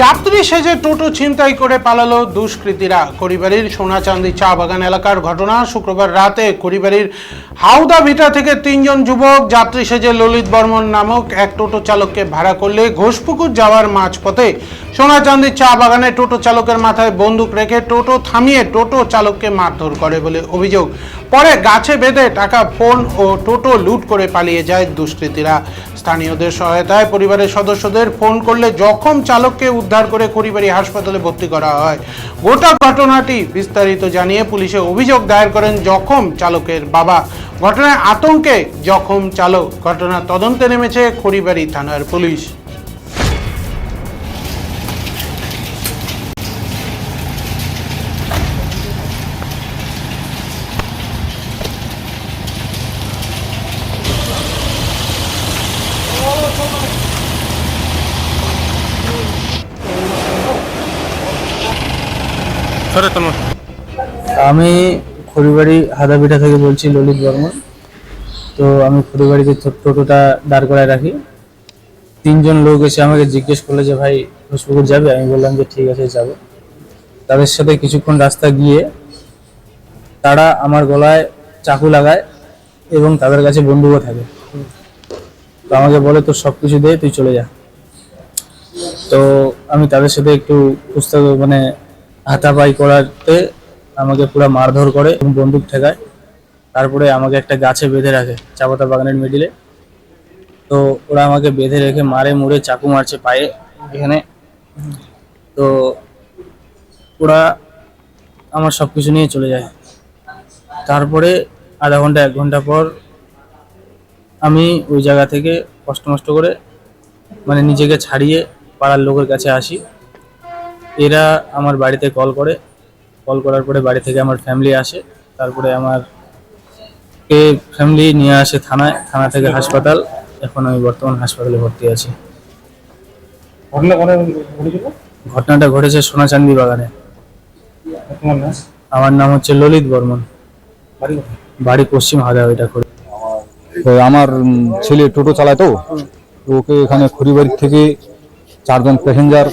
যাত্রী সেজে টোটো ছিনতাই করে পালালো দুষ্কৃতীরা। করিবাড়ির সোনাচান্দি চা বাগান এলাকার ঘটনা শুক্রবার রাতে করিবাড়ির হাওদা ভিটা থেকে তিনজন যুবক যাত্রী সেজে ললিত বর্মন নামক এক টোটো চালককে ভাড়া করলে ঘোষপুকুর যাওয়ার মাঝপথে সোনাচান্দি চা বাগানে টোটো চালকের মাথায় বন্দুক রেখে টোটো থামিয়ে টোটো চালককে মারধর করে বলে অভিযোগ। পরে গাছে বেঁধে টাকা, ফোন ও টোটো লুট করে পালিয়ে যায় দুষ্কৃতীরা। স্থানীয়দের সহায়তায় পরিবারের সদস্যদের ফোন করলে জখম চালককে উদ্ধার করে খড়িবাড়ি হাসপাতালে ভর্তি করা হয়। গোটা ঘটনাটি বিস্তারিত জানিয়ে পুলিশে অভিযোগ দায়ের করেন জখম চালকের বাবা। ঘটনায় আতঙ্কে জখম চালক। ঘটনা তদন্তে নেমেছে খড়িবাড়ি থানার পুলিশ। তোমার। আমি খড়িবাড়ি হাদাপিঠা থেকে বলছি ললিত বর্মন। তো আমি খড়িবাড়িতে টোটোটা দাঁড় করায় রাখি। তিনজন লোক এসে আমাকে জিজ্ঞেস করল যে, ভাই, ঘোষপুকুর যাবে? আমি বললাম যে, ঠিক আছে, যাব। তাদের সাথে কিছুক্ষণ রাস্তা গিয়ে তারা আমার গলায় চাকু লাগায় এবং তাদের কাছে বন্দুকও থাকে। তো আমাকে বলে, তোর সব কিছু দে, তুই চলে যা। তো আমি তাদের সাথে একটু পুস্তক মানে হাতাপাই করাতে আমাকে পুরো মারধর করে এবং বন্দুক ঠেকায়। তারপরে আমাকে একটা গাছে বেঁধে রাখে চাপাতা বাগানের মিডিলে। তো ওরা আমাকে বেঁধে রেখে মারে মুড়ে, চাকু মারছে পায়ে এখানে। তো ওরা আমার সব কিছু নিয়ে চলে যায়। তারপরে আধা ঘণ্টা, এক ঘণ্টা পর আমি ওই জায়গা থেকে কষ্ট মষ্ট করে মানে নিজেকে ছাড়িয়ে পাড়ার লোকের কাছে আসি। এরা আমার বাড়িতে কল করে। কল করার পরে বাড়ি থেকে আমার ফ্যামিলি আসে। তারপরে আমার কে ফ্যামিলি নিয়ে আসে থানায়। থানা থেকে হাসপাতাল। এখন আমি বর্তমান হাসপাতালে ভর্তি আছি। ঘটনাটা ঘটেছে সোনাচান্দি বাগানে। আমার নাম হচ্ছে ললিত বর্মন। বাড়ি পশ্চিম হাদা ওইটা করে। তো আমার ছেলে টোটো চালায় তো। তো ওকে এখানে খড়িবাড়ি থেকে চারজন প্যাসেঞ্জার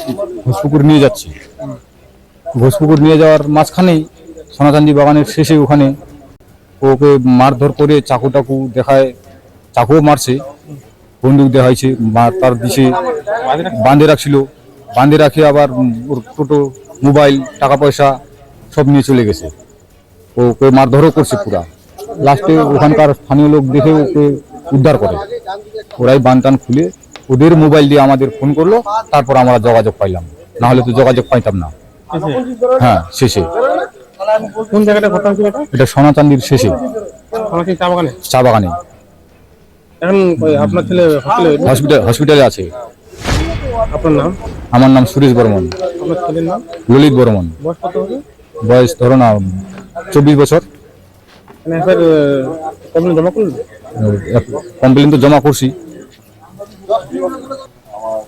ঘোষপুকুর নিয়ে যাচ্ছে। ঘোষপুকুর নিয়ে যাওয়ার মাঝখানেই সোনাচান্দি বাগানের শেষে ওখানে ওকে মারধর করে চাকু টাকু দেখায়, চাকুও মারছে, বন্দুক দেখাইছে তার দিছে বাঁধে রাখছিল। বাঁধে রাখে আবার ওর টোটো, মোবাইল টাকা পয়সা সব নিয়ে চলে গেছে। ওকে মারধরও করছে পুরা। লাস্টে ওখানকার স্থানীয় লোক দেখে ওকে উদ্ধার করে। ওরাই বানটান খুলে ওদের মোবাইল দিয়ে আমাদের ফোন করল তারপর আমরা যোগাযোগ পাইলাম। না হলে তো যোগাযোগ পাইতাম না। হ্যাঁ শেষে। কোন জায়গাটা ঘটনা হয়েছিল এটা? এটা সোনাচান্দির শেষে। চা বাগানে? চা বাগানে। এখন আপনার ছেলে হসপিটালে হসপিটাল আছে। আপনার নাম? আমার নাম সুরেশ বর্মন। আপনার ছেলের নাম? ললিত বর্মন। বয়স কত হবে? বয়স ধরো না চব্বিশ বছর। মানে কমপ্লেন জমা করলেন? কমপ্লেন তো জমা করছি। আমার